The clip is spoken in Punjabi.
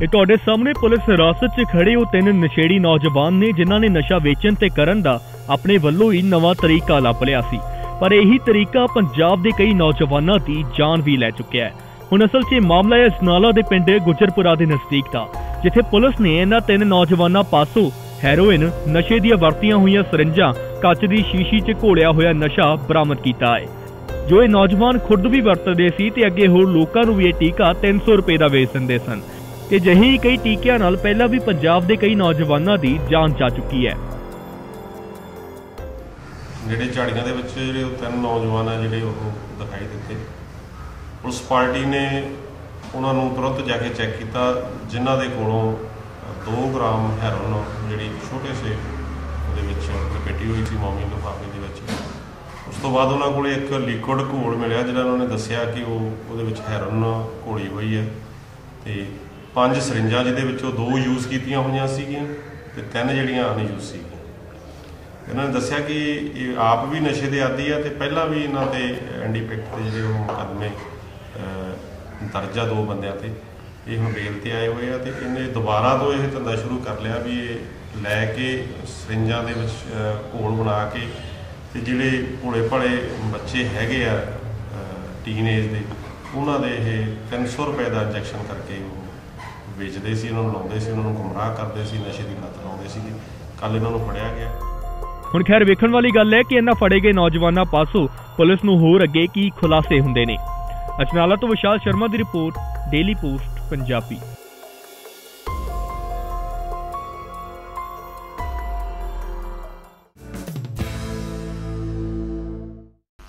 ਇਹ ਤੁਹਾਡੇ ਸਾਹਮਣੇ ਪੁਲਿਸ ਹਿਰਾਸਤ 'ਚ ਖੜੇ ਉਹ ਤਿੰਨ ਨਸ਼ੇੜੀ ਨੌਜਵਾਨ ਨੇ ਜਿਨ੍ਹਾਂ ਨੇ ਨਸ਼ਾ ਵੇਚਣ ਤੇ ਕਰਨ ਦਾ ਆਪਣੇ ਵੱਲੋਂ ਹੀ ਨਵਾਂ ਤਰੀਕਾ ਲੱਭ ਲਿਆ ਸੀ। ਪਰ ਇਹੀ ਤਰੀਕਾ ਪੰਜਾਬ ਦੇ ਕਈ ਨੌਜਵਾਨਾਂ ਦੀ ਜਾਨ ਵੀ ਲੈ ਚੁੱਕਿਆ ਹੈ। ਹੁਣ ਅਸਲ 'ਚ ਇਹ ਮਾਮਲਾ ਹੈ ਅਜਨਾਲਾ ਦੇ ਪਿੰਡ ਗੁਜਰਪੁਰਾ ਦੇ ਨਜ਼ਦੀਕ ਦਾ, ਜਿੱਥੇ ਪੁਲਿਸ ਨੇ ਇਹਨਾਂ ਤਿੰਨ ਨੌਜਵਾਨਾਂ ਪਾਸੋਂ ਹੈਰੋਇਨ, ਨਸ਼ੇ ਦੀਆਂ ਵਰਤੀਆਂ ਹੋਈਆਂ ਸਰਿੰਜਾਂ, ਕੱਚ ਦੀ ਸ਼ੀਸ਼ੀ 'ਚ ਘੋਲਿਆ ਹੋਇਆ ਨਸ਼ਾ ਬਰਾਮਦ ਕੀਤਾ ਹੈ। ਜੋ ਇਹ ਨੌਜਵਾਨ ਖੁਦ ਵੀ ਵਰਤਦੇ ਸੀ ਤੇ ਅੱਗੇ ਹੋਰ ਲੋਕਾਂ ਨੂੰ ਵੀ ਇਹ ਟੀਕਾ 300 ਰੁਪਏ ਦਾ ਵੇਚ ਦਿੰਦੇ ਸਨ। ਤੇ ਜਿਹੇ ਕਈ ਟੀਕਿਆਂ ਨਾਲ ਪਹਿਲਾਂ ਵੀ ਪੰਜਾਬ ਦੇ ਕਈ ਨੌਜਵਾਨਾਂ ਦੀ ਜਾਨ ਜਾ ਚੁੱਕੀ ਹੈ। ਜਿਹੜੇ ਝਾੜੀਆਂ ਦੇ ਵਿੱਚ ਜਿਹੜੇ ਉਹ ਤਿੰਨ ਨੌਜਵਾਨ ਆ ਜਿਹੜੇ ਉਹ ਦਿਖਾਈ ਦਿੱਤੇ। ਪੁਲਿਸ ਪਾਰਟੀ ਨੇ ਉਹਨਾਂ ਨੂੰ ਤੁਰੰਤ ਜਾ ਕੇ ਚੈੱਕ ਕੀਤਾ, ਜਿਨ੍ਹਾਂ ਦੇ ਕੋਲੋਂ 2 ਗ੍ਰਾਮ ਹੈਰੋਨ ਜਿਹੜੀ ਛੋਟੇ ਸੇ ਉਹਦੇ ਵਿੱਚ ਲਪੇਟੀ ਹੋਈ ਸੀ, ਮੋਮੀ ਲਿਫਾਫੇ ਦੇ ਵਿੱਚ। ਉਸ ਤੋਂ ਬਾਅਦ ਉਹਨਾਂ ਕੋਲੇ ਇੱਕ ਲਿਕੁਇਡ ਘੋਲ ਮਿਲਿਆ, ਜਿਹੜਾ ਉਹਨਾਂ ਨੇ ਦੱਸਿਆ ਕਿ ਉਹ ਉਹਦੇ ਵਿੱਚ ਹੈਰੋਨ ਘੋਲੀ ਹੋਈ ਹੈ ਤੇ ਪੰਜ ਸਰਿੰਜਾਂ ਜਿਹਦੇ ਵਿੱਚੋਂ ਦੋ ਯੂਜ਼ ਕੀਤੀਆਂ ਹੋਈਆਂ ਸੀਗੀਆਂ ਤੇ ਤਿੰਨ ਜਿਹੜੀਆਂ ਅਨਯੂਜ਼ ਸੀਗੀਆਂ। ਇਹਨਾਂ ਨੇ ਦੱਸਿਆ ਕਿ ਇਹ ਆਪ ਵੀ ਨਸ਼ੇ ਦੇ ਆਦੀ ਆ ਤੇ ਪਹਿਲਾਂ ਵੀ ਇਹਨਾਂ ਤੇ ਐਂਡੀਪੈਕਟ ਦੇ ਜਿਹੜੇ ਉਹ ਮੁਕੱਦਮੇ ਅਹ, ਦਰਜ ਆ ਦੋ ਬੰਦਿਆਂ ਤੇ ਇਹ ਹੁਣ ਬੇਲ ਤੇ ਆਏ ਹੋਏ ਆ ਤੇ ਇਹਨੇ ਦੁਬਾਰਾ ਤੋਂ ਇਹ ਧੰਦਾ ਸ਼ੁਰੂ ਕਰ ਲਿਆ ਵੀ ਇਹ ਲੈ ਕੇ ਸਰਿੰਜਾਂ ਦੇ ਵਿੱਚ ਘੋਲ ਬਣਾ ਕੇ ਤੇ ਜਿਹੜੇ ਭੋਲੇ ਭਾਲੇ ਬੱਚੇ ਹੈਗੇ ਆ ਟੀਨੇਜ ਦੇ ਉਹਨਾਂ ਦੇ ਇਹ 300 ਰੁਪਏ ਦਾ ਇੰਜੈਕਸ਼ਨ ਕਰਕੇ ਉਹ ਵੇਚਦੇ ਸੀ, ਉਹਨਾਂ ਨੂੰ ਲਾਉਂਦੇ ਸੀ, ਉਹਨਾਂ ਨੂੰ ਗੁੰਮਰਾਹ ਕਰਦੇ ਸੀ, ਨਸ਼ੇ ਦੀ ਲੱਤ ਲਾਉਂਦੇ ਸੀਗੇ। ਕੱਲ ਇਹਨਾਂ ਨੂੰ ਫੜਿਆ ਗਿਆ। ਹੁਣ ਖੈਰ ਵੇਖਣ ਵਾਲੀ ਗੱਲ ਹੈ ਕਿ ਇਹਨਾਂ ਫੜੇ ਗਏ ਨੌਜਵਾਨਾਂ ਪਾਸੋਂ ਪੁਲਿਸ ਨੂੰ ਹੋਰ ਅੱਗੇ ਕੀ ਖੁਲਾਸੇ ਹੁੰਦੇ ਨੇ। ਅਜਨਾਲਾ ਤੋਂ ਵਿਸ਼ਾਲ ਸ਼ਰਮਾ ਦੀ ਰਿਪੋਰਟ ਡੇਲੀ ਪੋਸਟ ਪੰਜਾਬੀ।